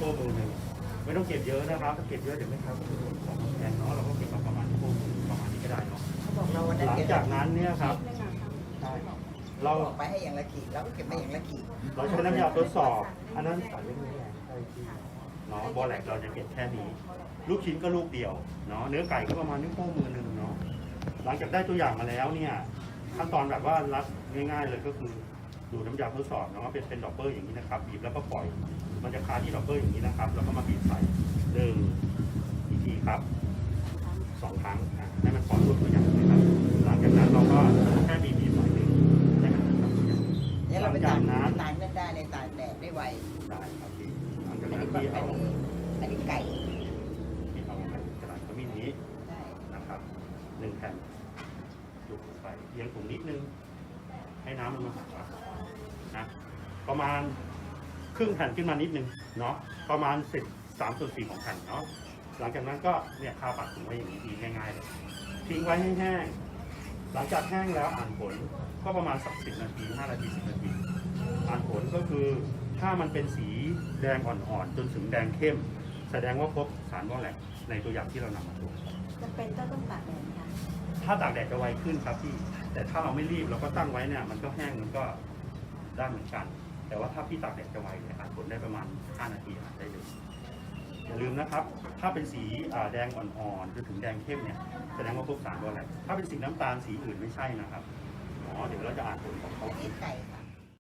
โป้มือหนึ่งไม่ต้องเก็บเยอะนะครับถ้าเก็บเยอะเดี๋ยวไม่ครับของแพงเนาะเราก็เก็บมาประมาณนิ้วโป้มือประมาณนี้ก็ได้เนาะเขาบอกเราวันนั้นหลังเก็บจากนั้นเนี่ยครับใช่เราเราบอกไปให้อย่างละขีดเราก็เก็บมาอย่างละขีดเราใช้น้ำยาทดสอบ อันนั้นสารเล็กไม่แรงใช่ที่เนาะบอแลกเราจะเก็บแค่นี้ ลูกชิ้นก็ลูกเดียวเนาะเนื้อไก่ก็ประมาณนิ้วโป้งมือหนึ่งเนาะหลังจากได้ตัวอย่างมาแล้วเนี่ยขั้นตอนแบบว่ารัดง่าย ๆ เลยก็คือดูดน้ำยาทดสอบเนาะเป็นเป็นดอกเบอร์อย่างนี้นะครับบีบแล้วก็ปล่อย มันจะคาที่ดอกเบอร์อย่างนี้นะครับ แล้วก็มาบีบใส่หนึ่งอีกทีครับสองครั้งอะให้มันพอรูปตัวอย่างนะครับหลังจากนั้นเราก็แค่บีบบีบหน่อยหนึงให้มันทำตัวอย่างเดี๋ยวเราไปตากตากนั่นได้ในตากแดดได้ไวได้ครับพี่หลังอัจากนนั้นนี้พี่อัเอานนี้อันนี้ไก่พี่เอากระดาษขมิ้นนี้ได้นะครับหนึ่งแผ่นจุดลงไปเอียงถุงนิดนึง ให้น้ำมันมาหักนะประมาณค รึ่งแผ่นขึ้นมานิดนึงเนาะประมาณสิบสามส่วนสี่ของแผ่นเนาะหลังจากนั้นก็เนี่ยทาปากถุงไว้อย่างนี้ดีง่ายๆเลยทิ้งไว้ให้แห้งหลังจากแห้งแล้วอ่านผลก็ประมาณสักสิบนาทีห้านาทีสิบนาทีอ่านผลก็คือถ้ามันเป็นสีแดงอ่อนๆจนถึงแดงเข้ม แสดงว่าพบสารวอลแลกในตัวอย่างที่เรานำมาตรวจจะเป็นก็ต้องตากแดดค่ะถ้าตากแดดจะไวขึ้นครับพี่ แต่ถ้าเราไม่รีบเราก็ตั้งไว้เนี่ยมันก็แห้งมันก็ได้เหมือนกัน แต่ว่าถ้าพี่ตากแดดจะไวเนี่ยอานผลได้ประมาณ 5 นาทีอานได้เลยอย่าลืมนะครับ ถ้าเป็นสีแดงอ่อนๆจนถึงแดงเข้มเนี่ยแสดงว่าพบสารวอลแลกถ้าเป็นสีน้ำตาลสีอื่นไม่ใช่นะครับอ๋อเดี๋ยวเราจะอ่านผลของเขา อันนี้ไก่ค่ะ